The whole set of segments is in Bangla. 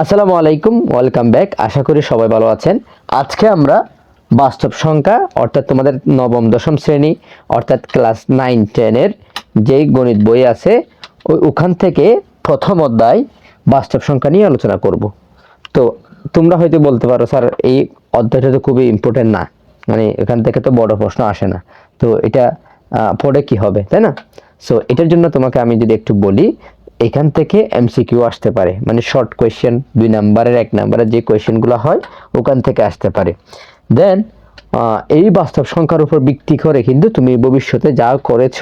আসসালামু আলাইকুম, ওয়েলকাম ব্যাক। আশা করি সবাই ভালো আছেন। আজকে আমরা বাস্তব সংখ্যা, অর্থাৎ তোমাদের নবম, দশম শ্রেণি, অর্থাৎ ক্লাস নাইন টেনের যেই গণিত বই আছে, ওই ওখান থেকে প্রথম অধ্যায় বাস্তব সংখ্যা নিয়ে আলোচনা করব। তো তোমরা হয়তো বলতে পারো, স্যার, এই অধ্যায়টা তো খুবই ইম্পর্টেন্ট না। মানে এখান থেকে তো বড় প্রশ্ন আসে না। তো এটা পড়ে কি হবে, তাই না? সো এটার জন্য তোমাকে আমি যদি একটু বলি এখান থেকে এমসিকিউ আসতে পারে। মানে শর্ট কোয়েশ্চেন দুই নাম্বারের এক নাম্বারের যে কোয়েশ্চেনগুলো হয়, ওখান থেকে আসতে পারে। দেন এই বাস্তব সংখ্যার উপর ভিত্তি করে কিন্তু তুমি ভবিষ্যতে যা করেছ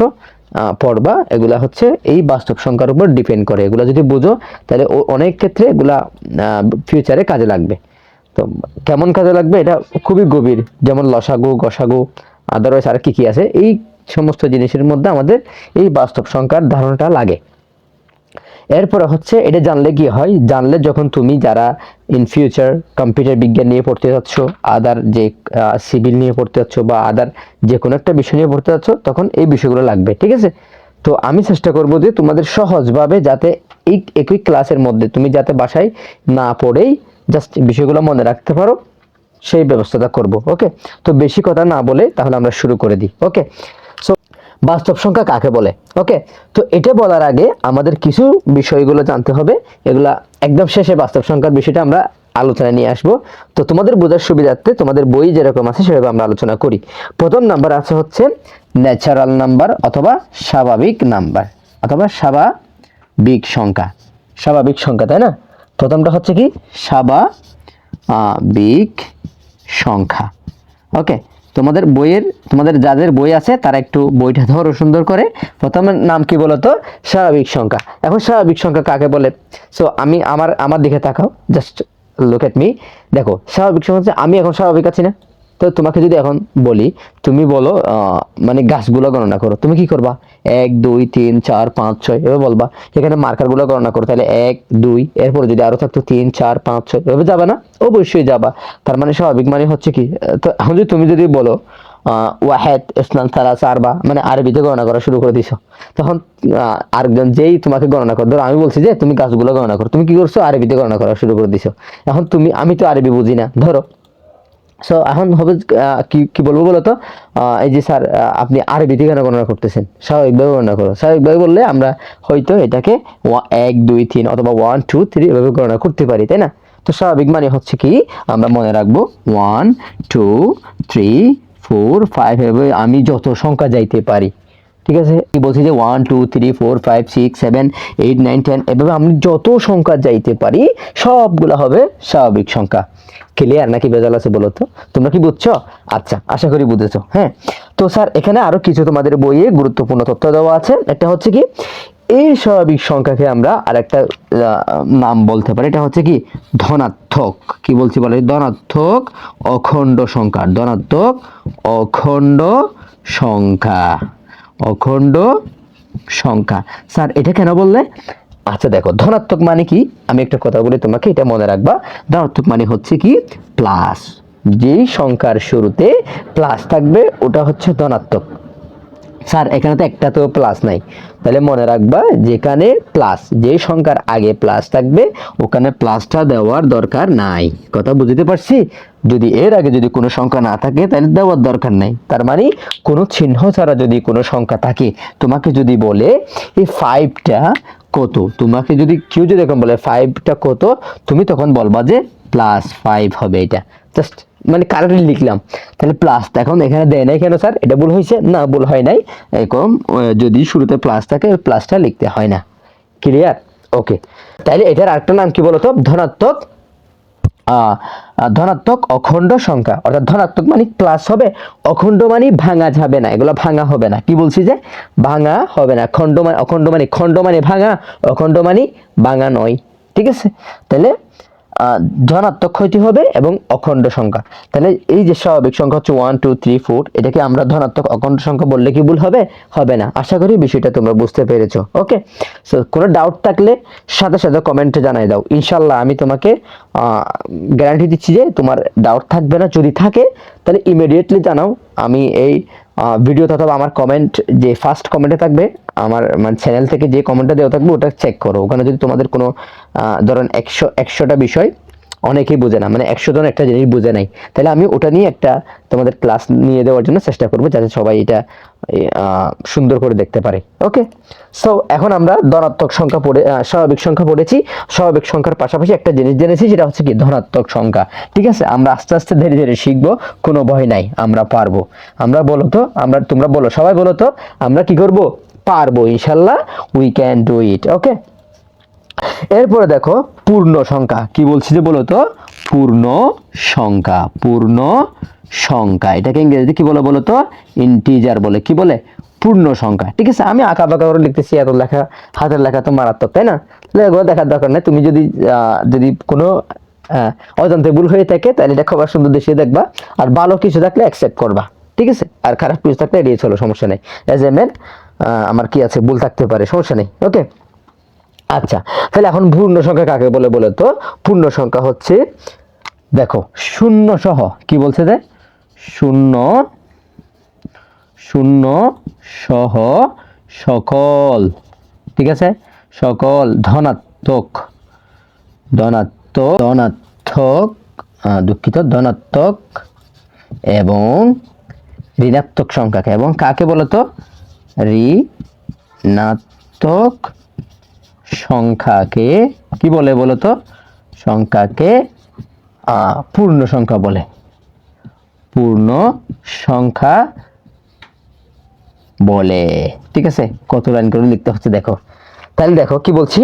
পড়বা, এগুলা হচ্ছে এই বাস্তব সংখ্যার উপর ডিপেন্ড করে। এগুলা যদি বুঝো, তাহলে অনেক ক্ষেত্রে এগুলা ফিউচারে কাজে লাগবে। তো কেমন কাজে লাগবে? এটা খুবই গভীর। যেমন লসাগু, গসাগু আদারওয়াইজ আর কি কি আছে? এই সমস্ত জিনিসের মধ্যে আমাদের এই বাস্তব সংখ্যার ধারণাটা লাগে। এরপরে হচ্ছে এটা জানলে কি হয়? জানলে যখন তুমি যারা ইন ফিউচার কম্পিউটার বিজ্ঞান নিয়ে পড়তে যাচ্ছ আদার যে সিভিল নিয়ে পড়তে যাচ্ছ বা আদার যে কোনো একটা বিষয় নিয়ে পড়তে যাচ্ছ, তখন এই বিষয়গুলো লাগবে, ঠিক আছে? তো আমি চেষ্টা করব যে তোমাদের সহজভাবে যাতে এই একই ক্লাসের মধ্যে তুমি যাতে বাসায় না পড়েই জাস্ট বিষয়গুলো মনে রাখতে পারো, সেই ব্যবস্থাটা করব ওকে তো বেশি কথা না বলে তাহলে আমরা শুরু করে দিই ওকে বাস্তব সংখ্যা কাকে বলে? ওকে তো এটা বলার আগে আমাদের কিছু বিষয়গুলো জানতে হবে। এগুলা একদম শেষে বাস্তব সংখ্যার বিষয়টা আমরা আলোচনায় নিয়ে আসব। তো তোমাদের বোঝার সুবিধার্থে তোমাদের বই যেরকম আছে সেভাবে আমরা আলোচনা করি। প্রথম নাম্বার আছে হচ্ছে ন্যাচারাল নাম্বার অথবা স্বাভাবিক নাম্বার অথবা স্বাভাবিক সংখ্যা। স্বাভাবিক সংখ্যা, তাই না? প্রথমটা হচ্ছে কি? স্বাভাবিক সংখ্যা। ওকে তোমাদের বইয়ের, তোমাদের যাদের বই আছে, তারা একটু বইটা ধরো সুন্দর করে। প্রথমে নাম কি বলতো? স্বাভাবিক সংখ্যা। এখন স্বাভাবিক সংখ্যা কাকে বলে? সো আমি আমার আমার দিকে তাকাও। জাস্ট লুক এট মি দেখো, স্বাভাবিক সংখ্যা আমি এখন স্বাভাবিক আছি না? তো তোমাকে যদি এখন বলি, তুমি বলো মানে গাছগুলো গণনা করো, তুমি কি করবা? এক, দুই, তিন, চার, পাঁচ, ছয়, এভাবে বলবা। এখানে মার্কারগুলো গণনা করো, তাহলে এক, দুই, এরপরে যদি আরও থাকতো, তিন, চার, পাঁচ, ছয়, এভাবে যাবা না? অবশ্যই যাবা। তার মানে স্বাভাবিক মানে হচ্ছে কি, তো এখন যদি তুমি যদি বলো ওয়াহেদ, ইসলাম, সালাস, আরবা মানে আরবিতে গণনা করা শুরু করে দিছো, তখন আরেকজন যেই তোমাকে গণনা করো, ধরো আমি বলছি যে তুমি গাছগুলো গণনা করো, তুমি কি করছ? আরবিতে গণনা করা শুরু করে দিছো। এখন তুমি, আমি তো আরবি বুঝি না, ধরো সো এখন হবে কি কি বলব বলো তো এই যে স্যার আপনি আরবিতে কেন গণনা করতেছেন, স্বাভাবিকভাবে গণনা করো। স্বাভাবিকভাবে বললে আমরা হয়তো এটাকে এক, দুই, তিন অথবা ওয়ান টু থ্রি এভাবে গণনা করতে পারি, তাই না? তো স্বাভাবিক মানে হচ্ছে কি, আমরা মনে রাখব one two three four five এভাবে আমি যত সংখ্যা যাইতে পারি। ঠিক আছে? কি বলছি যে one two three four five six seven eight nine ten এভাবে আমি যত সংখ্যা যাইতে পারি, সবগুলো হবে স্বাভাবিক সংখ্যা। ক্লিয়ার নাকি বেজাল আছে বলো তো? তোমরা কি বুঝছ? আচ্ছা আশা করি বুঝেছ হ্যাঁ? তো স্যার, এখানে আরও কিছু তোমাদের বইয়ে গুরুত্বপূর্ণ তথ্য দেওয়া আছে। একটা হচ্ছে কি, এই স্বাভাবিক সংখ্যাকে আমরা আর একটা নাম বলতে পারি। এটা হচ্ছে কি, ধনাত্মক। কি বলছি বলে? ধনাত্মক অখণ্ড সংখ্যা। ধনাত্মক অখণ্ড সংখ্যা। অখণ্ড সংখ্যা। স্যার, এটা কেন বললে? আচ্ছা দেখো, ধনাত্মক মানে কি? আমি একটা কথা বলি তোমাকে, এটা মনে রাখবা। ধনাত্মক মানে হচ্ছে কি? প্লাস যেই সংখ্যার শুরুতে প্লাস থাকবে, ওটা হচ্ছে ধনাত্মক। স্যার, এখানে তো একটা তো প্লাস নাই। তাহলে মনে রাখবা, যেখানে প্লাস যে সংখ্যার আগে প্লাস থাকবে, ওখানে প্লাসটা দেওয়ার দরকার নাই। কথা বুঝতে পারছি? যদি এর আগে যদি কোনো সংখ্যা না থাকে, তাহলে দেওয়ার দরকার নাই। তার মানে কোনো চিহ্ন ছাড়া যদি কোনো সংখ্যা থাকে, তোমাকে যদি বলে, এই ফাইভটা কত? তোমাকে যদি কেউ যদি এখন বলে ফাইভটা কত? তুমি তখন বলবা যে প্লাস ফাইভ হবে এটা। জাস্ট মানে কারেক্টলি লিখলাম। তাহলে প্লাস এখন এখানে দেয় নাই কেন স্যার এটা ভুল হয়েছে? না, ভুল হয় নাই। এরকম যদি শুরুতে প্লাস থাকে প্লাসটা লিখতে হয় না। ক্লিয়ার ওকে তাহলে এটার আরেকটা নাম কি বলতো? ধনাত্মক ধনাত্মক অখণ্ড সংখ্যা। অর্থাৎ ধনাত্মক মানে প্লাস হবে, অখণ্ড মানে ভাঙা যাবে না। এগুলো ভাঙা হবে না। কি বলছি যে? ভাঙা হবে না। খণ্ড মানে অখণ্ড মানে খণ্ড মানে ভাঙা, অখণ্ড মানে ভাঙা নয়। ঠিক আছে? তাহলে ধনাত্মক ক্ষতি হবে এবং অখণ্ড সংখ্যা। তাহলে এই যে স্বাভাবিক সংখ্যা হচ্ছে ওয়ান টু থ্রি ফোর এটাকে আমরা ধনাত্মক অখণ্ড সংখ্যা বললে কি ভুল হবে? হবে না। আশা করি বিষয়টা তোমরা বুঝতে পেরেছ। ওকে সো কোনো ডাউট থাকলে সাথে সাথে কমেন্টে জানাই দাও। ইনশাল্লাহ আমি তোমাকে গ্যারান্টি দিচ্ছি যে তোমার ডাউট থাকবে না। যদি থাকে তাহলে ইমিডিয়েটলি জানাও, আমি এই ভিডিও অথবা আমার কমেন্ট যে ফার্স্ট কমেন্টে থাকবে, আমার মানে চ্যানেল থেকে যে কমেন্টটা দেওয়া থাকবে, ওটা চেক করো। ওখানে যদি তোমাদের কোনো ধরেন একশো, একশোটা বিষয় অনেকেই বোঝে না। মানে একশো জন একটা জিনিস বুঝে নাই। তাহলে আমি ওটা নিয়ে একটা তোমাদের ক্লাস নিয়ে দেওয়ার জন্য চেষ্টা করব, যাতে সবাই এটা সুন্দর করে দেখতে পারে। ওকে সো এখন আমরা ধনাত্মক সংখ্যা পড়ে স্বাভাবিক সংখ্যা পড়েছি। স্বাভাবিক সংখ্যার পাশাপাশি একটা জিনিস জেনেছি, সেটা হচ্ছে কি ধনাত্মক সংখ্যা। ঠিক আছে? আমরা আস্তে আস্তে ধীরে ধীরে শিখব, কোনো ভয় নাই, আমরা পারব। আমরা বলো তো, আমরা, তোমরা বলো, সবাই বলো তো, আমরা কি করব? পারব, ইনশাল্লাহ we can do it okay এরপরে দেখো পূর্ণ সংখ্যা। কি বলছি যে বলো তো? পূর্ণ সংখ্যা পূর্ণ সংখ্যা। এটাকে ইংরেজিতে কি বলে বলো তো? ইন্টিজার বলে। কি বলে? পূর্ণ সংখ্যা। ঠিক আছে, আমি আঁকা বাঁকা করে লিখতেছি, এত লেখা, হাতের লেখা তো মারাত্মক, তাই না? এগুলো দেখার দরকার নেই। তুমি যদি যদি কোনো অজান্তে ভুল হয়ে থাকে, তাহলে এটা খবর সুন্দর দেশে দেখবা। আর ভালো কিছু থাকলে অ্যাকসেপ্ট করবা। ঠিক আছে? আর খারাপ কিছু থাকলে এড়িয়ে চলো, সমস্যা নেই। এজ এ ম্যান আমার কি আছে? ভুল থাকতে পারে, সমস্যা নেই। ওকে আচ্ছা তাহলে এখন পূর্ণ সংখ্যা কাকে বলে বলে তো? পূর্ণ সংখ্যা হচ্ছে, দেখো, শূন্য সহ, কি বলছে যে? শূন্য শূন্য সহ সকল, ঠিক আছে? সকল ধনাত্মক ধনাত্মক ধনাত্মক দুঃখিত, ধনাত্মক এবং ঋণাত্মক সংখ্যাকে, এবং কাকে বলতো ঋণাত্মক সংখ্যাকে, কি বলে বলো তো সংখ্যাকে পূর্ণ সংখ্যা বলে। পূর্ণ সংখ্যা বলে। ঠিক আছে? কত লাইন করে লিখতে হচ্ছে দেখো। তাহলে দেখো, কি বলছি?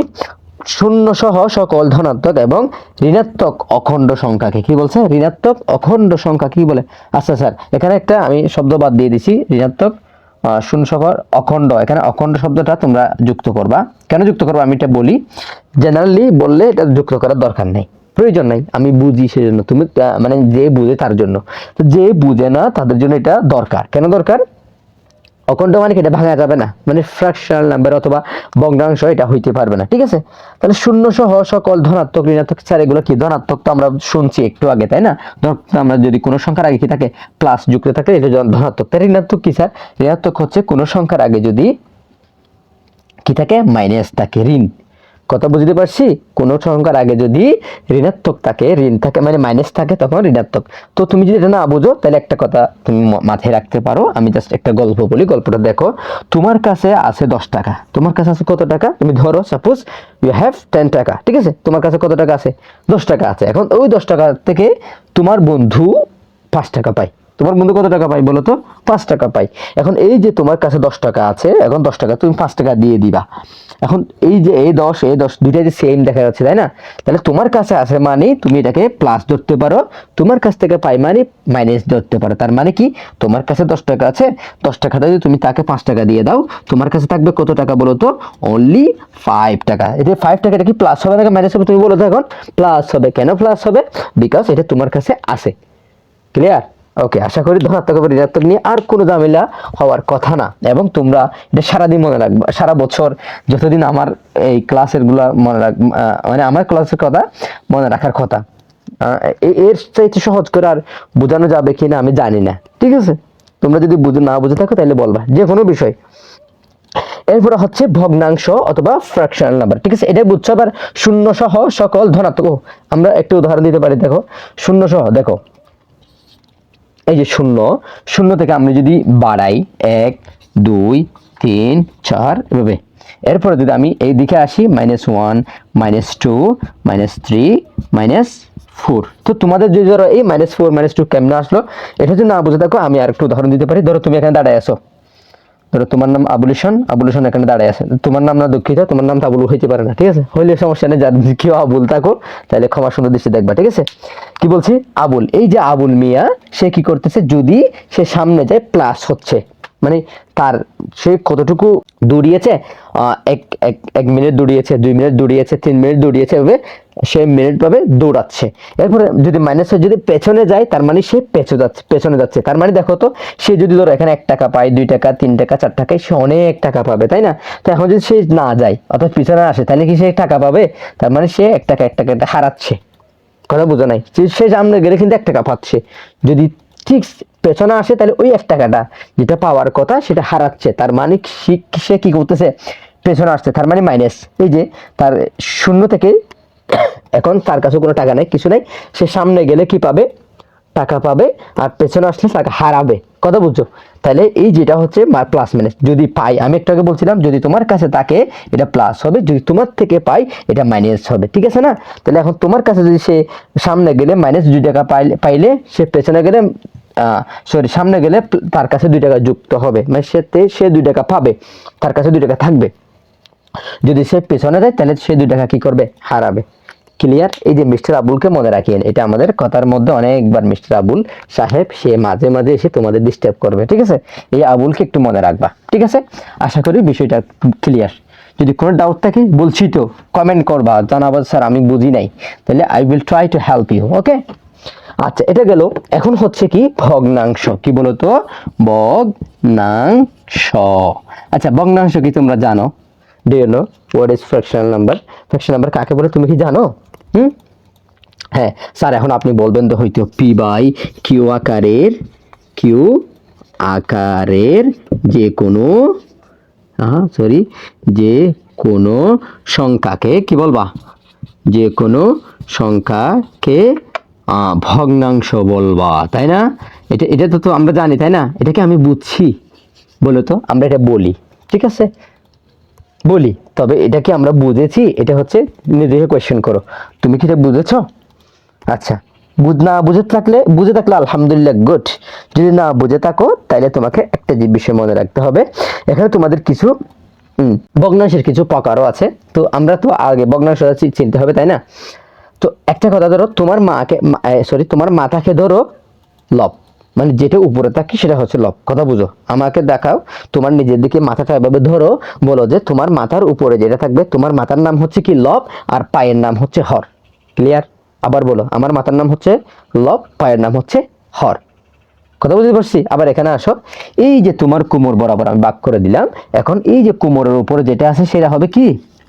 শূন্য সহ সকল ধনাত্মক এবং ঋণাত্মক অখণ্ড সংখ্যাকে কি বলছে? ঋণাত্মক অখণ্ড সংখ্যা কি বলে? আচ্ছা স্যার, এখানে একটা আমি শব্দ বাদ দিয়ে দিছি, ঋণাত্মক শূন্য সফর অখণ্ড। এখানে অখণ্ড শব্দটা তোমরা যুক্ত করবা। কেন যুক্ত করবা? আমি এটা বলি জেনারেলি বললে এটা যুক্ত করার দরকার নেই। প্রয়োজন নাই। আমি বুঝি সেজন্য। তুমি মানে যে বুঝে তার জন্য। তো যে বুঝে না, তাদের জন্য এটা দরকার। কেন দরকার? অখণ্ড মানে কি এটা ভাঙা যাবে না। মানে ফ্র্যাকশনাল নাম্বার অথবা ভগ্নাংশ এটা হইতে পারবে না, ঠিক আছে? তাহলে শূন্য সহ সকল ধনাত্মক, ঋণাত্মক স্যার এগুলো কি? ধনাত্মক তো আমরা শুনছি একটু আগে, তাই না? আমরা যদি কোনো সংখ্যার আগে কি থাকে? প্লাস যুক্ত থাকে এটা ধনাত্মক তাই ঋণাত্মক কি স্যার ঋণাত্মক হচ্ছে কোনো সংখ্যার আগে যদি কি থাকে? মাইনাস থাকে ঋণ। কথা বুঝতে পারছি? কোনো সংখ্যার আগে যদি ঋণাত্মক থাকে, ঋণ থাকে মানে মাইনাস থাকে, তখন ঋণাত্মক। তো তুমি যদি এটা না বুঝো, তাহলে একটা কথা তুমি মাথায় রাখতে পারো। আমি জাস্ট একটা গল্প বলি, গল্পটা দেখো। তোমার কাছে আছে দশ টাকা। তোমার কাছে আছে কত টাকা? তুমি ধরো সাপোজ ইউ হ্যাভ টেন টাকা, ঠিক আছে? তোমার কাছে কত টাকা আছে? দশ টাকা আছে। এখন ওই দশ টাকা থেকে তোমার বন্ধু পাঁচ টাকা পায়। তোমার বন্ধু কত টাকা পাই বলো তো? পাঁচ টাকা পাই। এখন এই যে তোমার কাছে দশ টাকা আছে, এখন দশ টাকা, তুমি পাঁচ টাকা দিয়ে দিবা। এখন এই যে এই দশ এই দশ দুইটা যে সেম দেখা যাচ্ছে, তাই না? তাহলে তোমার কাছে আছে মানে তুমি এটাকে প্লাস ধরতে পারো, তোমার কাছ থেকে পাই মানে মাইনাস ধরতে পারো। তার মানে কি? তোমার কাছে দশ টাকা আছে, দশ টাকাটা যদি তুমি তাকে পাঁচ টাকা দিয়ে দাও, তোমার কাছে থাকবে কত টাকা বলো তো? অনলি ফাইভ টাকা। এটা ফাইভ টাকাটা কি প্লাস হবে নাকি মাইনাস হবে, তুমি বলো তো এখন। প্লাস হবে। কেন প্লাস হবে? বিকজ এটা তোমার কাছে আছে। ক্লিয়ার ওকে আশা করি ধনাত্মক এবং ঋণাত্মক নিয়ে আর কোনো ঝামেলা হওয়ার কথা না। এবং তোমরা এটা সারাদিন মনে রাখবা। সারা বছর যতদিন আমার এই ক্লাসেরগুলা মনে রাখ মানে আমার ক্লাসের কথা মনে রাখার কথা এর চাইতে সহজ করে আর বোঝানো যাবে কি না আমি জানি না। ঠিক আছে? তোমরা যদি বুঝে না বুঝে থাকো তাহলে বলবা, যে কোনো বিষয়। এরপরে হচ্ছে ভগ্নাংশ অথবা ফ্র্যাকশনাল নাম্বার ঠিক আছে? এটা বুঝছ? আবার শূন্য সহ সকল ধনাত্মক আমরা একটু উদাহরণ দিতে পারি, দেখো। শূন্য সহ দেখো। এই যে শূন্য শূন্য থেকে আমরা যদি বাড়াই এক, দুই, তিন, চার, এভাবে। এরপরে যদি আমি এই দিকে আসি minus one minus two minus three minus four তো তোমাদের যদি ধরো এই মাইনাস ফোর মাইনাস টু কেমন আসলো এটা যদি না বুঝে থাকো, আমি আর একটু উদাহরণ দিতে পারি। ধরো তুমি এখানে দাঁড়ায় আসো ধরো তোমার নাম আবুলিশন আবুলিশন এখানে দাঁড়ায় আছে। তোমার নাম না দুঃখিত, তোমার নাম তো আবুল হইতে পারে না, ঠিক আছে? হইলে সমস্যা নেই যার কেউ আবুল থাকো তাহলে ক্ষমা সুন্দর দৃষ্টি দেখবা, ঠিক আছে? কি বলছি? আবুল। এই যে আবুল মিয়া, সে কি করতেছে? যদি সে সামনে যায় প্লাস হচ্ছে। মানে তার সে কতটুকু দৌড়িয়েছে? এক এক এক মিনিট দৌড়িয়েছে, দুই মিনিট দৌড়িয়েছে, তিন মিনিট দৌড়িয়েছে, এভাবে সে মিনিট পাবে দৌড়াচ্ছে। এরপরে যদি মাইনাস যদি পেছনে যায়, তার মানে সে পেছনে যাচ্ছে পেছনে যাচ্ছে। তার মানে দেখো তো, সে যদি ধরো এখানে এক টাকা পায়, দুই টাকা, তিন টাকা, চার টাকায় সে অনেক টাকা পাবে, তাই না? তো এখন যদি সে না যায়, অর্থাৎ পিছনে আসে, তাহলে কি সে টাকা পাবে? তার মানে সে এক টাকা এক টাকা হারাচ্ছে। কথা বোঝা নাই। সে সামনে গেলে কিন্তু এক টাকা পাচ্ছে। যদি ঠিক পেছনে আসে, তাহলে ওই এক টাকাটা যেটা পাওয়ার কথা সেটা হারাচ্ছে। তার মানে সে- কি করতেছে? পেছনে আসছে, তার মানে মাইনাস এই যে তার শূন্য থেকে এখন তার কাছে কোনো টাকা নেই, কিছু নাই। সে সামনে গেলে কি পাবে? টাকা পাবে আর পেছনে আসলে টাকা হারাবে। কথা বুঝছ? তাহলে এই যেটা হচ্ছে প্লাস মাইনাস যদি পাই, আমি একটু আগে বলছিলাম, যদি তোমার কাছে থাকে এটা প্লাস হবে, যদি তোমার থেকে পাই এটা মাইনাস হবে, ঠিক আছে না? তাহলে এখন তোমার কাছে যদি সে সামনে গেলে মাইনাস দুই টাকা পাইলে পাইলে সে পেছনে গেলে সরি সামনে গেলে তার কাছে দুই টাকা যুক্ত হবে। মানে সে সে দুই টাকা পাবে, তার কাছে দুই টাকা থাকবে। যদি সে পেছনে যায়, তাহলে সে দুই টাকা কি করবে? হারাবে। ক্লিয়ার এই যে মিস্টার আবুলকে মনে রাখিয়েন, এটা আমাদের কথার মধ্যে অনেকবার মিস্টার আবুল সাহেব, সে মাঝে মাঝে এসে তোমাদের ডিস্টার্ব করবে, ঠিক আছে? এই আবুলকে একটু মনে রাখবা, ঠিক আছে? আশা করি বিষয়টা ক্লিয়ার যদি কোনো ডাউট থাকে, বলছি তো কমেন্ট করবা। জানাবা, স্যার, আমি বুঝি নাই। তাহলে I will try to help you okay আচ্ছা এটা গেল। এখন হচ্ছে কি? ভগ্নাংশ। কি বলতো? ভগ্নাংশ। আচ্ছা ভগ্নাংশ কি তোমরা জানো? Do you know what is fractional number fraction number কাকে বলে তুমি কি জানো? হুম? হ্যাঁ স্যার, এখন আপনি বলবেন তো হয়তো পি বাই কিউ আকারের কিউ আকারের যে কোনো হ্যাঁ সরি যে কোনো সংখ্যাকে কি বলবা? যে কোনো সংখ্যাকে ভগ্নাংশ বলবা, তাই না? এটা এটা তো আমরা জানি, তাই না? এটাকে আমি বুঝছি, বলো তো, আমরা এটা বলি, ঠিক আছে? বলি, তবে এটা কি আমরা বুঝেছি, এটা হচ্ছে নিজেকে কোয়েশ্চেন করো। তুমি কি এটা বুঝেছ? আচ্ছা বুঝ, না বুঝে থাকলে বুঝে থাকলে আলহামদুলিল্লাহ গুড যদি না বুঝে থাকো তাহলে তোমাকে একটা যে বিষয় মনে রাখতে হবে। এখানে তোমাদের কিছু ভগ্নাংশের কিছু প্রকারও আছে। তো আমরা তো আগে ভগ্নাংশ চিনতে হবে, তাই না? তো একটা কথা ধরো, তোমার মাকে সরি তোমার মাথাকে ধরো লব। মানে যেটা উপরে থাকে সেটা হচ্ছে লব। কথা বুঝো। আমাকে দেখাও, তোমার নিজের দিকে মাথাটা এভাবে ধরো, বলো যে তোমার মাথার উপরে যেটা থাকবে, তোমার মাথার নাম হচ্ছে কি লব আর পায়ের নাম হচ্ছে হর। ক্লিয়ার আবার বলো, আমার মাথার নাম হচ্ছে লব, পায়ের নাম হচ্ছে হর। কথা বুঝতে পারছি? আবার এখানে আসো। এই যে তোমার কোমর বরাবর আমি বাক করে দিলাম, এখন এই যে কোমরের উপরে যেটা আছে সেটা হবে কি?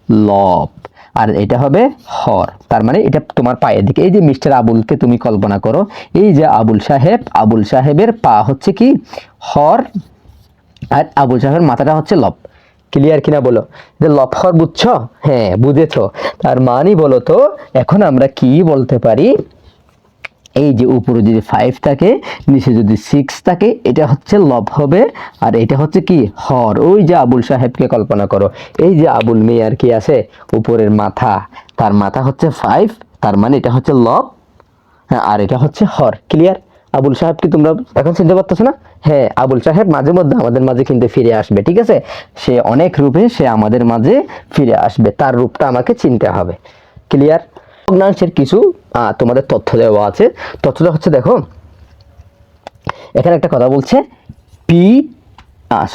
লব। আর এটা হবে হর। তার মানে এটা তোমার পায়ের দিকে। এই যে মিস্টার আবুলকে তুমি কল্পনা করো, এই যে আবুল সাহেব, আবুল সাহেবের পা হচ্ছে কি? হর আর আবুল সাহেবের মাথাটা হচ্ছে লব। ক্লিয়ার কিনা বলো? যে লব, হর বুঝছ? হ্যাঁ বুঝেছ। তার মানই বলো তো, এখন আমরা কি বলতে পারি? এই যে উপরে যদি ফাইভ থাকে, নিচে যদি সিক্স থাকে, এটা হচ্ছে লব হবে। আর এটা হচ্ছে কি? হর। ওই যে আবুল সাহেবকে কল্পনা করো। এই যে আবুল মেয়ার কি আছে? উপরের মাথা। তার মাথা হচ্ছে ফাইভ তার মানে এটা হচ্ছে লব। হ্যাঁ আর এটা হচ্ছে হর। ক্লিয়ার আবুল সাহেব কি তোমরা এখন চিনতে পারতেছো না? হ্যাঁ আবুল সাহেব মাঝে মধ্যে আমাদের মাঝে কিন্তু ফিরে আসবে, ঠিক আছে? সে অনেক রূপে সে আমাদের মাঝে ফিরে আসবে। তার রূপটা আমাকে চিনতে হবে। ক্লিয়ার ভগ্নাংশের কিছু তোমাদের তথ্য দেওয়া আছে। তথ্যটা হচ্ছে, দেখো, এখানে একটা কথা বলছে পি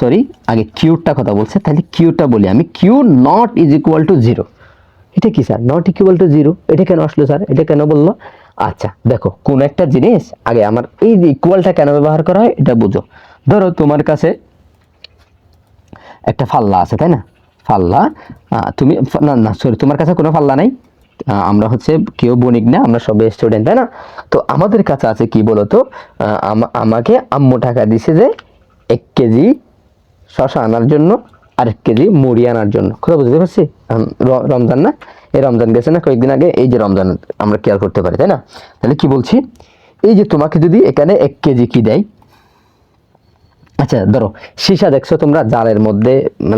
সরি আগে কিউটা কথা বলছে, তাহলে কিউটা বলি আমি। Q not is equal to zero এটা কি sir not equal to zero এটা কেন আসলো স্যার এটা কেন বলল? আচ্ছা দেখো, কোন একটা জিনিস, আগে আমার এই ইকুয়ালটা কেন ব্যবহার করা হয়, এটা বুঝো। ধরো, তোমার কাছে একটা ফাল্লা আছে, তাই না? ফাল্লা তুমি, না না সরি তোমার কাছে কোনো ফাল্লা নাই? আমরা হচ্ছে কেউ বণিক না, আমরা সবাই স্টুডেন্ট তাই না? তো আমাদের কাছে আছে কি বলতো? আমাকে আম্মু টাকা দিছে যে এক কেজি শশা আনার জন্য, আর এক কেজি মুড়ি আনার জন্য। কথা বুঝতে পারছি? রমজান না? এই রমজান গেছে না? কয়েকদিন আগে এই যে রমজান, আমরা কেয়ার করতে পারি, তাই না? তাহলে কি বলছি? এই যে তোমাকে যদি এখানে এক কেজি কি দেয়? আচ্ছা ধরো, সীসা দেখছ তোমরা, জালের মধ্যে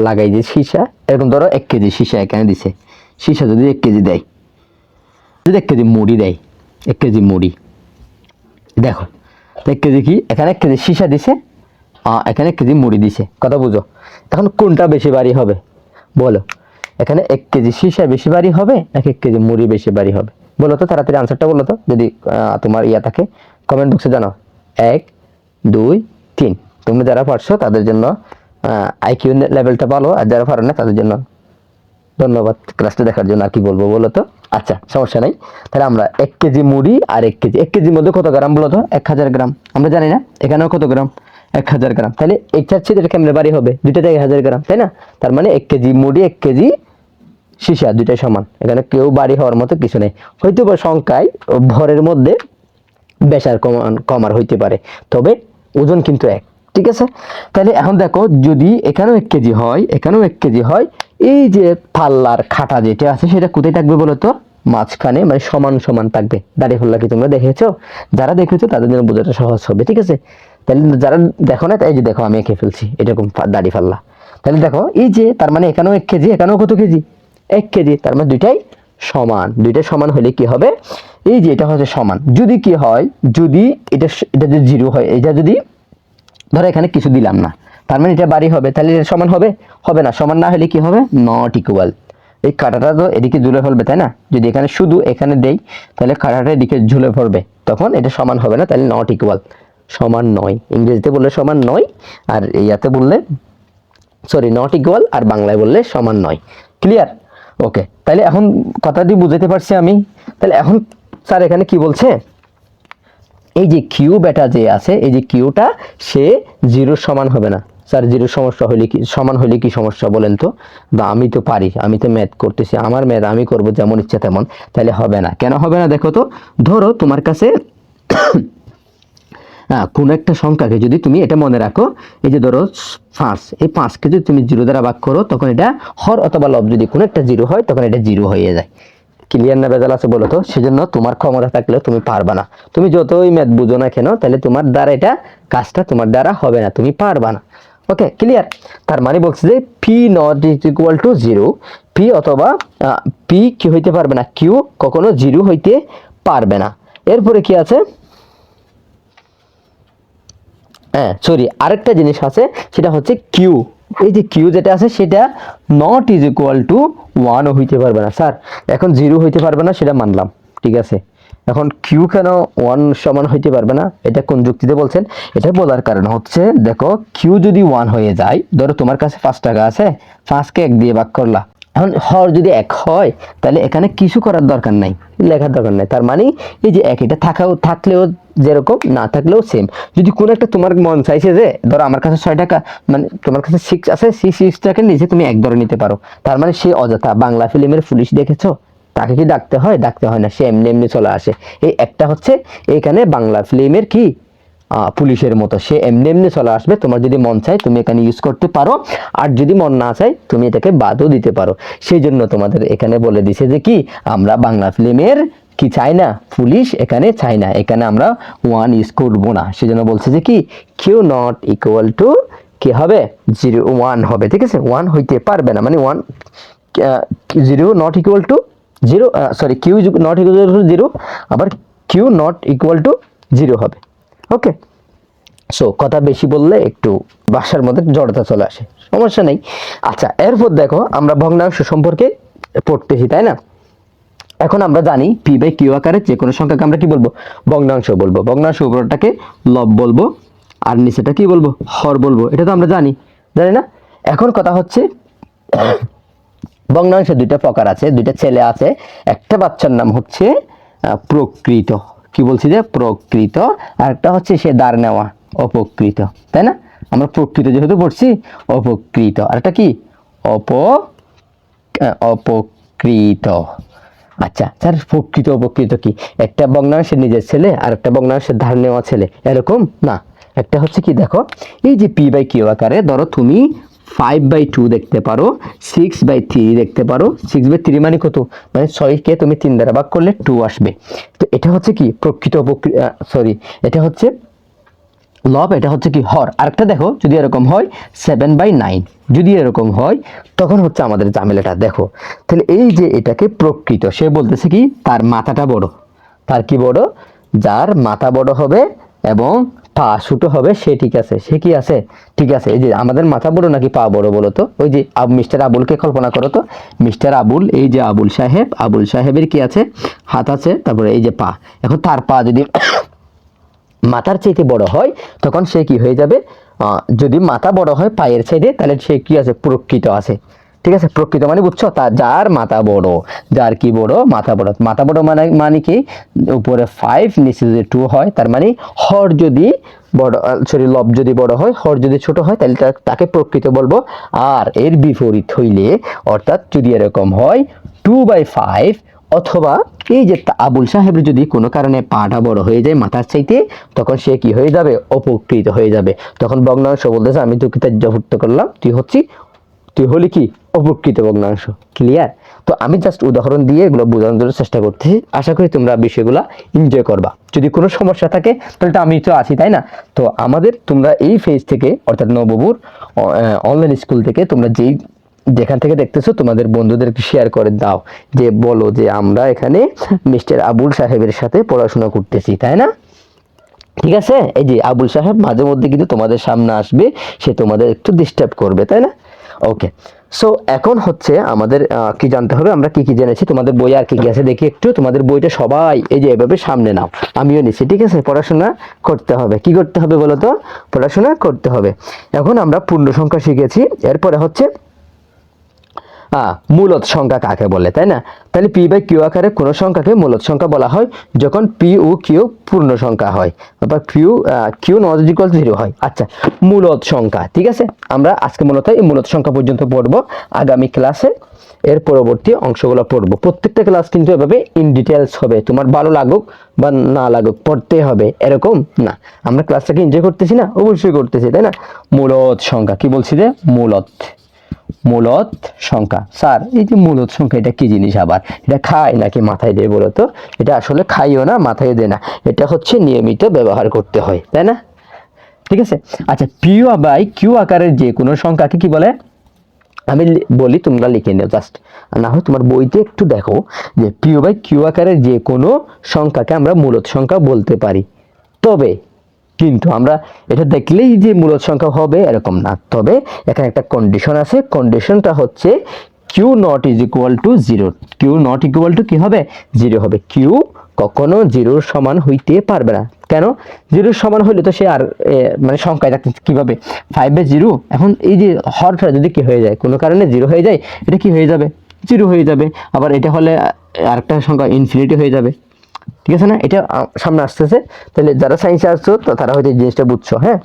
লাগাই যে সীসা। এরকম ধরো এক কেজি সীসা এখানে দিছে। সীসা যদি এক কেজি দেয় যদি এক কেজি মুড়ি দেয়, এক কেজি মুড়ি। দেখো এক কেজি কি? এখানে এক কেজি সীসা দিছে এখানে এক কেজি মুড়ি দিছে। কথা বুঝো? এখন কোনটা বেশি বাড়ি হবে? বলো। এখানে এক কেজি সীসা বেশি বাড়ি হবে, নাকি এক কেজি মুড়ি বেশি বাড়ি হবে? বলো তো, তাড়াতাড়ি আনসারটা বলো তো, যদি তোমার ইয়া থাকে কমেন্ট বক্সে জানাও। এক, দুই, তিন। তুমি যারা পারছ, তাদের জন্য আইকিউ লেভেলটা ভালো, আর যারা পারো না, তাদের জন্য ধন্যবাদ ক্লাসটা দেখার জন্য আর কি বলব বলো তো? আচ্ছা সমস্যা নাই। তাহলে আমরা এক কেজি মুড়ি আর এক কেজি, এক কেজির মধ্যে কত গ্রাম বলো তো? এক হাজার গ্রাম। আমরা জানি না, এখানেও কত গ্রাম? এক হাজার গ্রাম। তাহলে এক চাচ্ছি এটা কেমনে বাড়ি হবে? দুইটাতে এক হাজার গ্রাম, তাই না? তার মানে এক কেজি মুড়ি, এক কেজি সীসা, দুইটাই সমান। এখানে কেউ বাড়ি হওয়ার মতো কিছু নেই। হয়তো বা সংখ্যায় ভরের মধ্যে বেসার কমান কমার হইতে পারে। তবে ওজন কিন্তু এক, ঠিক আছে? তাহলে এখন দেখো, যদি এখানেও এক কেজি হয়, এখানেও এক কেজি হয় এই যে পাল্লার খাটা যেটা আছে, সেটা কোথায় থাকবে বলো তো মাঝখানে মানে সমান সমান থাকবে। দাঁড়িয়ে ফাল্লা কি তোমরা দেখেছ? যারা দেখেছ তাদের জন্য বোঝাটা সহজ হবে, ঠিক আছে? তাহলে যারা দেখো না তাই যে দেখো, আমি এঁকে ফেলছি, এরকম ফা- দাড়ি ফাল্লা তাহলে দেখো, এই যে তার মানে এখানেও এক কেজি, এখানেও কত কেজি? এক কেজি, তার মানে দুইটাই সমান। দুইটাই সমান হলে কি হবে? এই যে এটা হচ্ছে সমান। যদি কি হয়, যদি এটা এটা যদি জিরো হয়, এটা যদি, ধরো এখানে কিছু দিলাম না তার মানে এটা বাড়ি হবে। তাহলে এটা সমান হবে? হবে না। সমান না হলে কি হবে? নট ইকুয়াল এই কাঁটাটা তো এদিকে ঝুলে ফেলবে, তাই না? যদি এখানে শুধু এখানে দেই, তাহলে কাঁটাটা এদিকে ঝুলে পড়বে তখন এটা সমান হবে না, তাহলে নট ইকুয়াল সমান নয়। ইংরেজিতে বললে সমান নয়, আর ইয়াতে বললে সরি নট ইকুয়াল আর বাংলায় বললে সমান নয়। ক্লিয়ার ওকে তাহলে এখন কথাটি বুঝাতে পারছি আমি। তাহলে এখন স্যার এখানে কি বলছে? এই যে কিউ বেটা যে আছে, এই যে কিউটা সে জিরোর সমান হবে না। স্যার জিরোর সমস্যা হলে কি, সমান হলে কি সমস্যা বলেন তো? বা আমি তো পারি, আমি তো ম্যাথ করতেছি, আমার ম্যাথ, আমি করব যেমন ইচ্ছা তেমন তাহলে হবে না। কেন হবে না দেখো তো? ধরো তোমার কাছে হ্যাঁ কোনো একটা সংখ্যাকে যদি তুমি, এটা মনে রাখো, এই যে ধরো পাঁচ, এই পাঁচকে যদি তুমি জিরো দ্বারা ভাগ করো, তখন এটা হর অথবা লব যদি কোনো একটা জিরো হয়, তখন এটা জিরো হয়ে যায়। ক্লিয়ার না বেজাল আছে বলো তো? সেজন্য তোমার ক্ষমতা থাকলেও তুমি পারবা না। তুমি যতই ম্যাথ বুঝো না কেন তাহলে তোমার দ্বারা এটা কাজটা তোমার দ্বারা হবে না, তুমি পারবা না। ওকে ক্লিয়ার তার মানে বলছে যে P not is equal to zero P অথবা পি কি হইতে পারবে না কিউ কখনো জিরো হইতে পারবে না। এরপরে কি আছে? হ্যাঁ সরি আরেকটা জিনিস আছে, সেটা হচ্ছে কিউ এই যে কিউ যেটা আছে, সেটা নট ইজ ইকুয়াল টু ওয়ানও হইতে পারবে না, স্যার। এখন জিরো হইতে পারবে না, সেটা মানলাম, ঠিক আছে? এখন কিউ কেন ওয়ান সমান হইতে পারবে না? এটা কোন যুক্তিতে বলছেন? এটা বলার কারণ হচ্ছে, দেখো কিউ যদি ওয়ান হয়ে যায়, ধরো তোমার কাছে পাঁচ টাকা আছে পাঁচকে এক দিয়ে ভাগ করলা। এখন হর যদি এক হয়, তাহলে এখানে কিছু করার দরকার নাই, লেখার দরকার নাই। তার মানে এই যে এক, এটা থাকাও, থাকলেও যেরকম, না থাকলেও সেম যদি কোনো একটা তোমার মন চাইছে যে, ধরো আমার কাছে ছয় টাকা মানে তোমার কাছে সিক্স আছে, সেই সিক্স টাকার নিচে তুমি এক ধরে নিতে পারো। তার মানে সে অযথা বাংলা ফিল্মের পুলিশ দেখেছ? তাকে কি ডাকতে হয়? ডাকতে হয় না, সে এমনি এমনি চলে আসে। এই একটা হচ্ছে এখানে বাংলা ফিল্মের কি? পুলিশের মতো। সে এমনি এমনি চলে আসবে। তোমার যদি মন চায়, তুমি এখানে ইউজ করতে পারো। আর যদি মন না চায়, তুমি এটাকে বাদও দিতে পারো। সেই জন্য তোমাদের এখানে বলে দিছে যে কি? আমরা বাংলা ফিল্মের কি চাই না? পুলিশ এখানে চাই না। এখানে আমরা ওয়ান ইউজ করব না। সেজন্য বলছে যে কি? কিউ নট ইকুয়াল টু কি হবে? জিরো ওয়ান হবে। ঠিক আছে? ওয়ান হইতে পারবে না। মানে one zero not equal to zero sorry Q not equal to zero আবার Q not equal to zero হবে। ওকে সো কথা বেশি বললে একটু বাসার মধ্যে জড়তা চলে আসে। সমস্যা নেই। আচ্ছা এরপর দেখো, আমরা ভগ্নাংশ সম্পর্কে পড়তেছি, তাই না? এখন আমরা জানি পি বাই কিউ আকারে যে কোনো সংখ্যাকে আমরা কি বলব? ভগ্নাংশ বলব। ভগ্নাংশ উপরটাকে লব বলব, আর নিচেটা কি বলব? হর বলব। এটা তো আমরা জানি। জানি না? এখন কথা হচ্ছে ভগ্নাংশে দুইটা প্রকার আছে, দুইটা ছেলে আছে। একটা বাচ্চার নাম হচ্ছে প্রকৃত। কি বলছি যে? প্রকৃত। আর একটা হচ্ছে সে দাঁড় নেওয়া অপকৃত তাই না? আমরা প্রকৃত যেহেতু পড়ছি অপকৃত আর একটা কি? অপ অপকৃত আচ্ছা স্যার প্রকৃত অপকৃত কি? একটা ভগ্নাংশের নিজের ছেলে আর একটা ভগ্নাংশের ধার নেওয়া ছেলে। এরকম? না। একটা হচ্ছে কি, দেখো, এই যে পি বাই কিউ আকারে, ধরো তুমি ফাইভ বাই টু দেখতে পারো সিক্স বাই থ্রি দেখতে পারো সিক্স বাই থ্রি মানে কত? মানে ছয়কে তুমি তিন দ্বারা ভাগ করলে টু আসবে। তো এটা হচ্ছে কি? প্রকৃত অপকৃত সরি এটা হচ্ছে লব এটা হচ্ছে কি? হর। আরেকটা দেখো, যদি এরকম হয় সেভেন বাই নাইন যদি এরকম হয়, তখন হচ্ছে আমাদের ঝামেলাটা। দেখো, তাহলে এই যে এটাকে প্রকৃত, সে বলতেছে কি? তার মাথাটা বড়। তার কি বড়? যার মাথা বড় হবে এবং পা ছোটো হবে, সে ঠিক আছে, সে কি আছে? ঠিক আছে, এই যে আমাদের মাথা বড় নাকি পা বড় বলো তো? ওই যে মিস্টার আবুলকে কল্পনা করো তো। মিস্টার আবুল, এই যে আবুল সাহেব, আবুল সাহেবের কি আছে? হাত আছে, তারপরে এই যে পা। এখন তার পা যদি মাথার চাইতে বড় হয়, তখন সে কি হয়ে যাবে? যদি মাথা বড় হয় পায়ের সাইডে তাহলে সে কি আছে? প্রকৃত আছে। ঠিক আছে? প্রকৃত মানে বুঝছ? তা যার মাথা বড়, যার কি বড়? মাথা বড়। মাথা বড় মানে মানে কি? উপরে ফাইভ নিচে যদি টু হয়, তার মানে হর যদি বড় সরি লব যদি বড় হয়, হর যদি ছোট হয় তাহলে তাকে প্রকৃত বলব আর এর বিপরীত হইলে, অর্থাৎ যদি এরকম হয় টু বাই ফাইভ অথবা এই যে আবুল সাহেবের যদি কোনো কারণে পাটা বড় হয়ে যায় মাথার চাইতে, তখন সে কি হয়ে যাবে? অপকৃত হয়ে যাবে। তখন ভগ্নাংশ বলতেছে, আমি তোকে তাজ্যভুক্ত করলাম, তুই হচ্ছি তুই হলি কি? অপকৃত ভগ্নাংশ। ক্লিয়ার তো আমি জাস্ট উদাহরণ দিয়ে এগুলো বোঝানোর জন্য চেষ্টা করতেছি। আশা করি তোমরা বিষয়গুলো এনজয় করবা। যদি কোনো সমস্যা থাকে, তাহলে তো আমি তো আছি, তাই না? তো আমাদের তোমরা এই ফেজ থেকে, অর্থাৎ নববুর অনলাইন স্কুল থেকে তোমরা যেই যেখান থেকে দেখতেছো, তোমাদের বন্ধুদেরকে শেয়ার করে দাও। যে বলো যে আমরা এখানে মিস্টার আবুল সাহেবের সাথে পড়াশোনা করতেছি, তাই না? ঠিক আছে? এই যে আবুল সাহেব মাঝে মধ্যে কিন্তু তোমাদের সামনে আসবে, সে তোমাদের একটু ডিস্টার্ব করবে, তাই না? ওকে সো এখন হচ্ছে আমাদের কি জানতে হবে? আমরা কি কি জেনেছি? তোমাদের বই আর কি কি আছে? দেখি একটু। তোমাদের বইটা সবাই এই যে এভাবে সামনে নাও। আমিও নিচ্ছি, ঠিক আছে? পড়াশোনা করতে হবে। কি করতে হবে বলো তো? পড়াশোনা করতে হবে। এখন আমরা পূর্ণ সংখ্যা শিখেছি। এরপরে হচ্ছে আহ, মূলত সংখ্যা কাকে বলে তাই না? তাহলে পি বাই কিউ আকারে কোনো সংখ্যাকে মূলত সংখ্যা বলা হয় যখন পি ও কিউ পূর্ণ সংখ্যা হয় বা Q Q not equal zero হয়। আচ্ছা মূলত সংখ্যা ঠিক আছে? আমরা আজকে মূলত এই মূলত সংখ্যা পর্যন্ত পড়ব আগামী ক্লাসে। এর পরবর্তী অংশগুলো পড়ব। প্রত্যেকটা ক্লাস কিন্তু এভাবে ইন ডিটেলস হবে। তোমার ভালো লাগুক বা না লাগুক পড়তে হবে এরকম না। আমরা ক্লাসটাকে এনজয় করতেছি না অবশ্যই করতেছি তাই না? মূলত সংখ্যা কি বলছি যে? মূলত। মূলত সংখ্যা। স্যার, এই যে মূলত সংখ্যা, এটা কি জিনিস আবার? এটা খায় নাকি মাথায় দেয় বলো তো? এটা আসলে খাইও না, মাথায় দেয় না। এটা হচ্ছে নিয়মিত ব্যবহার করতে হয়, তাই না? ঠিক আছে? আচ্ছা পিউ বাই কিউ আকারের যে কোনো সংখ্যাকে কি বলে? আমি বলি, তোমরা লিখে নিও জাস্ট না হয় তোমার বইতে একটু দেখো যে পিও বাই কিউ আকারের যে কোনো সংখ্যাকে আমরা মূলত সংখ্যা বলতে পারি। তবে কিন্তু আমরা এটা দেখলেই যে মূলত সংখ্যা হবে এরকম না। তবে এখানে একটা কন্ডিশন আছে। কন্ডিশনটা হচ্ছে Q not is equal to zero Q not equal to কি হবে? জিরো হবে। কিউ কখনো জিরোর সমান হইতে পারবে না। কেন? জিরোর সমান হইলে তো সে আর মানে সংখ্যায় থাকতে কীভাবে? ফাইভে জিরো এখন এই যে হরটা যদি কি হয়ে যায়, কোনো কারণে জিরো হয়ে যায়, এটা কি হয়ে যাবে? জিরো হয়ে যাবে। আবার এটা হলে আরেকটা সংখ্যা ইনফিনিটি হয়ে যাবে। ঠিক আছে না? এটা সামনে আসতেছে। তাহলে যারা সায়েন্সে আসছো, তো তারা হয়তো এই জিনিসটা বুঝছ হ্যাঁ?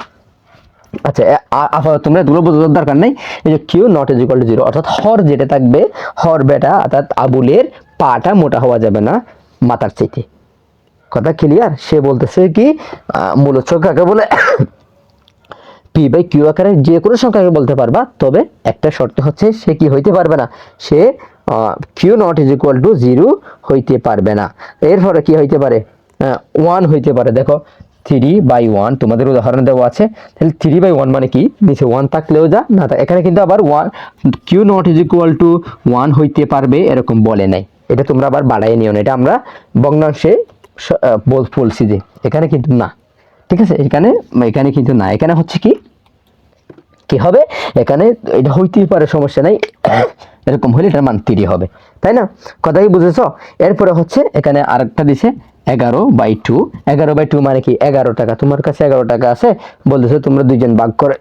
আচ্ছা তোমরা এগুলো বোঝার দরকার নেই। এই যে Q not is equal to zero অর্থাৎ হর যেটা থাকবে, হর বেটা, অর্থাৎ আবুলের পাটা মোটা হওয়া যাবে না মাথার চাইতে। কথা ক্লিয়ার সে বলতেছে কি মূলত সংখ্যাকে বলে? পি বাই কিউ আকারে যে কোনো সংখ্যাকে বলতে পারবা, তবে একটা শর্ত হচ্ছে সে কি হইতে পারবে না। সে Q not is equal to zero হইতে পারবে না। এরপরে কি হইতে পারে? ওয়ান হইতে পারে। দেখো থ্রি বাই ওয়ান তোমাদের উদাহরণ দেওয়া আছে। তাহলে থ্রি বাই ওয়ান মানে কি? নিচে ওয়ান থাকলেও যা, না থাক- এখানে কিন্তু আবার one Q not is equal to one হইতে পারবে, এরকম বলে নাই। এটা তোমরা আবার বাড়াই নিও না। এটা আমরা ভগ্নাংশে বলছি যে, এখানে কিন্তু না। ঠিক আছে? এখানে এখানে কিন্তু না। এখানে হচ্ছে কি? কি হবে? এখানে এটা হইতেই পারে, সমস্যা নাই। এরকম হলে এটার মান তিরি হবে। তাই না? কথা কি বুঝেছ? এরপরে হচ্ছে এখানে আরেকটা দিছে, এগারো বাই টু। এগারো বাই টু মানে কি? এগারো টাকা। তোমার কাছে এগারো টাকা আছে, বলতেছে তোমরা দুইজন ভাগ করে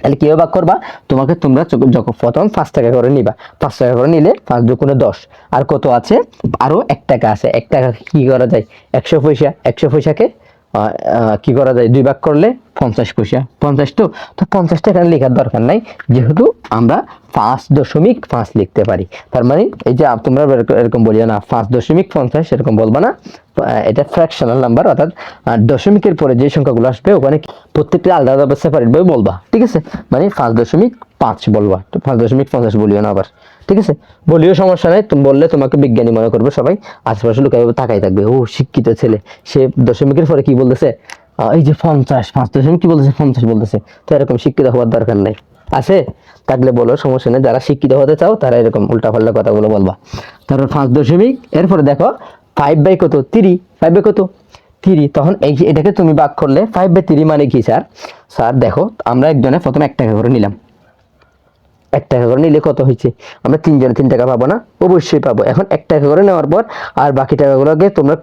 তাহলে কেউ ভাগ করবা? তোমাকে তোমরা যখন প্রথম পাঁচ টাকা করে নিবা, পাঁচ টাকা করে নিলে পাঁচ দুগুণে দশ। আর কত আছে? আরও এক টাকা আছে। এক টাকা কি করা যায়? একশো পয়সা। একশো পয়সাকে কি করা যায়? দুই ভাগ করলে পঞ্চাশ পয়সা, পঞ্চাশ তো তো পঞ্চাশটা এখানে লেখার দরকার নাই। যেহেতু আমরা পাঁচ দশমিক পাঁচ লিখতে পারি। তার মানে এই যে তোমরা এরকম- বলিও না, পাঁচ দশমিক পঞ্চাশ, এরকম বলবা না। এটা ফ্র্যাকশনাল নাম্বার অর্থাৎ দশমিকের পরে যে সংখ্যাগুলো আসবে, ওখানে প্রত্যেকটা আলাদা আলাদা সেপারেট ভাবে বলবা, ঠিক আছে? মানে পাঁচ দশমিক পাঁচ বলবা, তো পাঁচ দশমিক পঞ্চাশ বলিও না আবার, ঠিক আছে? বলিও সমস্যা নাই, তুমি বললে তোমাকে বিজ্ঞানী মনে করবে সবাই, আশেপাশে লোক এভাবে তাকাই থাকবে, ও শিক্ষিত ছেলে, সে দশমিকের পরে কি বলতেছে? এই যে পঞ্চাশ পাঁচ কি বলতেছে? পঞ্চাশ বলতেছে। তো এরকম শিক্ষিত হওয়ার দরকার নাই। আছে? থাকলে বলো, সমস্যা নেই। যারা শিক্ষিত হতে চাও, তারা এরকম উল্টাপাল্টা কথাগুলো বলবা। তারপর পাঁচ দশমিক, এরপরে দেখো ফাইভ বাই কত? তিরি ফাইভ বাই কত? তিরি তখন এই এটাকে তুমি বাক করলে ফাইভ বাই তিরি মানে কি স্যার স্যার দেখো, আমরা একজনে প্রথমে এক টাকা করে নিলাম। এক টাকা করে নিলে কত হয়েছে? আমরা তিনজনে তিন টাকা পাবো না? অবশ্যই পাবো। এখন এক টাকা করে নেওয়ার পর আর বাকি টাকাগুলোকে তোমরা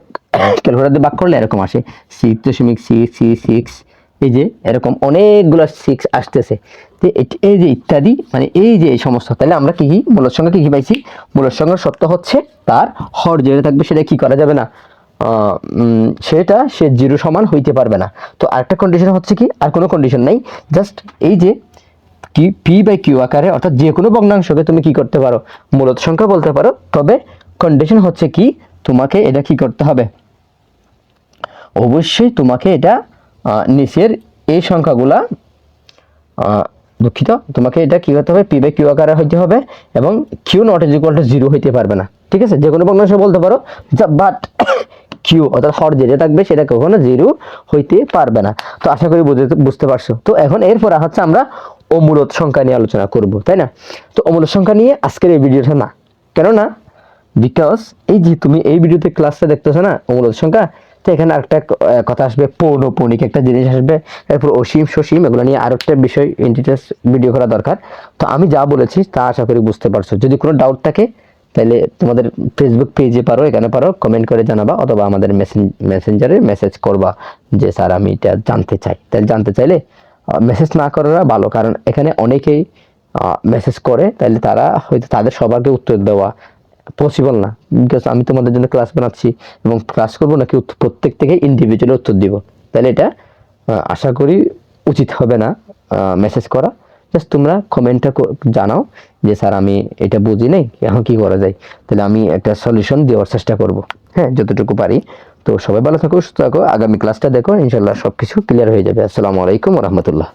ক্যালকুলেটার দিয়ে ভাগ করলে এরকম আসে। সিক্স দশমিক সিক্স সিক্স সিক্স এই যে এরকম অনেকগুলো সিক্স আসতেছে। তো এই যে ইত্যাদি মানে এই যে এই সমস্ত, তাহলে আমরা কী কী মূলত সঙ্গে কী কী পাইছি? মূলত সঙ্গে সত্য হচ্ছে তার হর যেটা থাকবে সেটা কি করা যাবে না? সেটা সে জিরো সমান হইতে পারবে না। তো আরেকটা কন্ডিশন হচ্ছে কি? আর কোনো কন্ডিশন নাই। জাস্ট এই যে কি পি বাই কিউ আকারে, অর্থাৎ যে কোনো ভগ্নাংশকে তুমি কি করতে পারো? মূলত সংখ্যা বলতে পারো, তবে কন্ডিশন হচ্ছে কি, তোমাকে এটা কি করতে হবে? অবশ্যই তোমাকে এটা নিচের এই সংখ্যাগুলা দুঃখিত, তোমাকে এটা কি হতে হবে? পি বাই কিউ আকারে হইতে হবে এবং Q not is equal to zero হইতে পারবে না। ঠিক আছে? যে কোনো ভগ্নাংশ বলতে পারো বাট কিউ অর্থাৎ হর যেটা থাকবে, সেটা কখনো জিরো হইতে পারবে না। তো আশা করি বুঝতে বুঝতে পারছ। তো এখন এরপর হচ্ছে আমরা অমূলত সংখ্যা নিয়ে আলোচনা করব, তাই না? তো অমূলত সংখ্যা নিয়ে আজকের এই ভিডিওটা না। কেননা বিকজ এই যে তুমি এই ভিডিওতে ক্লাসটা দেখতেছো না, অমূলত সংখ্যা, তো এখানে একটা কথা আসবে, পৌনপৌনিক একটা জিনিস আসবে, এরপর অসীম, সসীম, এগুলো নিয়ে আরও একটা বিষয় ইন্টিটেস ভিডিও করা দরকার। তো আমি যা বলেছি তা আশা করি বুঝতে পারছ। যদি কোনো ডাউট থাকে তাহলে তোমাদের ফেসবুক পেজে পারো, এখানে পারো কমেন্ট করে জানাবা, অথবা আমাদের মেসেঞ্জারে মেসেজ করবা যে, স্যার, আমি এটা জানতে চাই। তাহলে জানতে চাইলে মেসেজ না করাটা ভালো। কারণ এখানে অনেকেই মেসেজ করে তাহলে তারা হয়তো তাদের সবাইকে উত্তর দেওয়া পসিবল না। বিকজ আমি তোমাদের জন্য ক্লাস বানাচ্ছি এবং ক্লাস করব নাকি প্রত্যেক থেকে ইন্ডিভিজুয়ালি উত্তর দিব। তাহলে এটা আশা করি উচিত হবে না মেসেজ করা। জাস্ট তোমরা কমেন্টটা জানাও যে, স্যার, আমি এটা বুঝি নাই, এখন কি করা যায়? তাহলে আমি একটা সলিউশন দেওয়ার চেষ্টা করব। হ্যাঁ যতটুকু পারি। তো সবাই ভালো থাকো, সুস্থ থাকো। আগামী ক্লাসটা দেখো ইনশাল্লাহ সব কিছু ক্লিয়ার হয়ে যাবে। আসসালামু আলাইকুম রহমতুল্লাহ।